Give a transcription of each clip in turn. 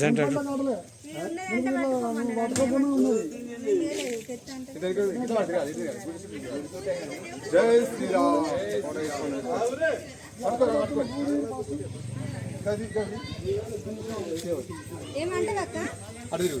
Centre. జై శ్రీరామ్ ఏమంటారు అక్క అటు తిరుగు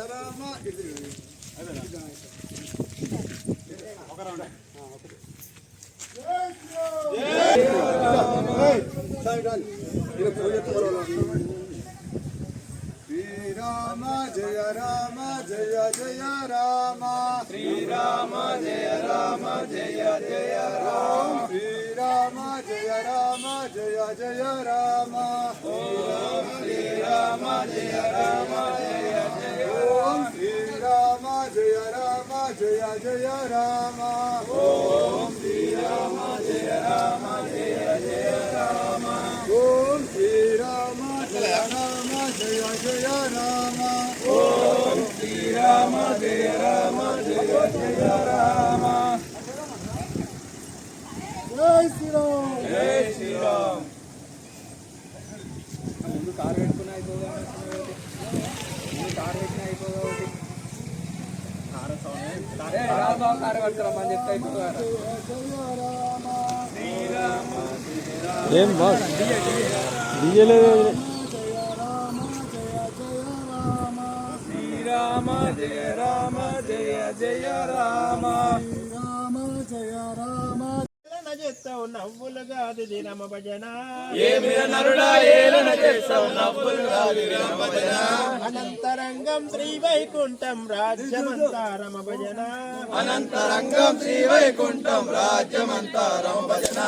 ಆರಾಮ ಇಡ್ತೀವಿ ಶ್ರೀರಾಮ ಜಯ ರಾಮ ಜಯ ಜಯ ರಾಮ ಶ್ರೀರಾಮ ಜಯ ರಾಮ ಜಯ ಜಯ ರಾಮ ಶ್ರೀರಾಮ ಜಯ ರಾಮ ಜಯ ಜಯ ರಾಮ ಶ್ರೀರಾಮ ಜಯ ರಾಮ ಜಯ ರಾಮ జయ జయ రామ. ఓం శ్రీరామ జయ రామ జయ జయ రామ. ఓం శ్రీరామ జయ రామ జయ జయ రామ. ఓం శ్రీరామ జయ రామ జయ జయ రామ. జై శ్రీరామ్. జై శ్రీరామ్. ముందు కారు పెట్టుకుని అయిపోదా సంఘ కార్యకర్తలం అని చెప్తా ఏం బాస్ దియ్యలేదు శ్రీరామ జయ రామ జయ జయ రామ. చేస్తావు నవ్వులు కాదు దినమ భజన. అనంతరంగం శ్రీ వైకుంఠం రాజ్యమంతా రమ భజన. అనంతరంగం శ్రీ వైకుంఠం రాజ్యమంతా రమ భజన.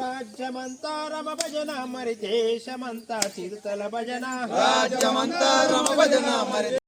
రాజ్యమంతా రమ భజన మరి దేశమంతా చిరుతల భజన. రాజ్యమంతా రమ భజన మరి